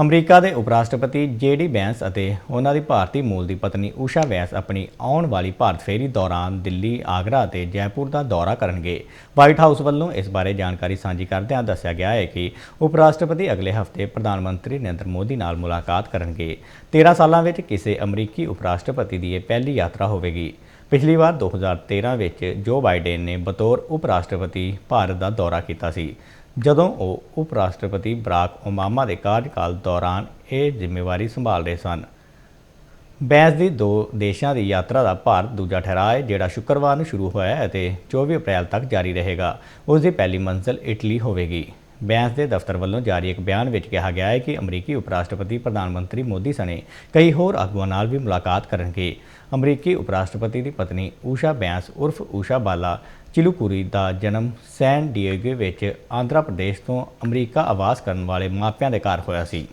America ਦੇ ਉਪ ਰਾਸ਼ਟਰਪਤੀ ਜੇਡੀ ਬੈਂਸ ਅਤੇ ਉਹਨਾਂ ਦੀ ਭਾਰਤੀ ਮੂਲ ਦੀ ਪਤਨੀ ਊਸ਼ਾ ਵੈਸ ਆਪਣੀ ਆਉਣ ਵਾਲੀ ਭਾਰਤ ਫੇਰੀ ਦੌਰਾਨ ਦਿੱਲੀ, ਆਗਰਾ ਅਤੇ ਜੈਪੁਰ ਦਾ ਦੌਰਾ ਕਰਨਗੇ। ਵਾਈਟ ਹਾਊਸ ਵੱਲੋਂ ਇਸ ਬਾਰੇ ਜਾਣਕਾਰੀ ਸਾਂਝੀ ਕਰਦਿਆਂ ਦੱਸਿਆ ਗਿਆ ਹੈ ਕਿ ਉਪ ਰਾਸ਼ਟਰਪਤੀ ਅਗਲੇ ਹਫ਼ਤੇ ਪ੍ਰਧਾਨ ਮੰਤਰੀ ਨਰਿੰਦਰ ਮੋਦੀ ਨਾਲ ਮੁਲਾਕਾਤ ਕਰਨਗੇ। 13 ਸਾਲਾਂ ਵਿੱਚ ਕਿਸੇ ਅਮਰੀਕੀ ਉਪ ਰਾਸ਼ਟਰਪਤੀ ਦੀ ਇਹ ਪਹਿਲੀ ਯਾਤਰਾ ਹੋਵੇਗੀ। ਪਿਛਲੀ ਵਾਰ 2013 ਵਿੱਚ ਜੋ ਬਾਈਡਨ ਨੇ ਬਤੌਰ ਉਪ ਰਾਸ਼ਟਰਪਤੀ ਭਾਰਤ ਦਾ ਦੌਰਾ ਕੀਤਾ ਸੀ ਜਦੋਂ ਉਹ ਉਪ ਰਾਸ਼ਟਰਪਤੀ ਬਰਾਕ ਓਬਾਮਾ ਦੇ ਕਾਰਜਕਾਲ ਦੌਰਾਨ ਇਹ ਜ਼ਿੰਮੇਵਾਰੀ ਸੰਭਾਲ ਰਹੇ ਸਨ। ਬੈਂਸ ਦੀ ਦੋ ਦੇਸ਼ਾਂ ਦੀ ਯਾਤਰਾ ਦਾ ਭਾਰਤ ਦੂਜਾ ਠਹਿਰਾਅ ਹੈ, ਜਿਹੜਾ ਸ਼ੁੱਕਰਵਾਰ ਨੂੰ ਸ਼ੁਰੂ ਹੋਇਆ ਹੈ ਅਤੇ 24 ਅਪ੍ਰੈਲ ਤੱਕ ਜਾਰੀ ਰਹੇਗਾ। ਉਸ ਦੀ ਪਹਿਲੀ ਮੰਜ਼ਿਲ ਇਟਲੀ ਹੋਵੇਗੀ। ਬੈਂਸ ਦੇ ਦਫ਼ਤਰ ਵੱਲੋਂ ਜਾਰੀ ਇੱਕ ਬਿਆਨ ਵਿੱਚ ਕਿਹਾ ਗਿਆ ਹੈ ਕਿ ਅਮਰੀਕੀ ਉਪ ਰਾਸ਼ਟਰਪਤੀ ਪ੍ਰਧਾਨ ਮੰਤਰੀ ਮੋਦੀ ਸਣੇ ਕਈ ਹੋਰ ਆਗੂਆਂ ਨਾਲ ਵੀ ਮੁਲਾਕਾਤ ਕਰਨਗੇ। ਅਮਰੀਕੀ ਉਪ ਰਾਸ਼ਟਰਪਤੀ ਦੀ ਪਤਨੀ ਊਸ਼ਾ ਬੈਂਸ ਉਰਫ ਊਸ਼ਾ ਬਾਲਾ ਚਿਲੂਕੁਰੀ ਦਾ ਜਨਮ ਸੈਨ ਡਿਏਗੋ ਵਿੱਚ ਆਂਧਰਾ ਪ੍ਰਦੇਸ਼ ਤੋਂ ਅਮਰੀਕਾ ਆਵਾਸ ਕਰਨ ਵਾਲੇ ਮਾਪਿਆਂ ਦੇ ਘਰ ਹੋਇਆ ਸੀ।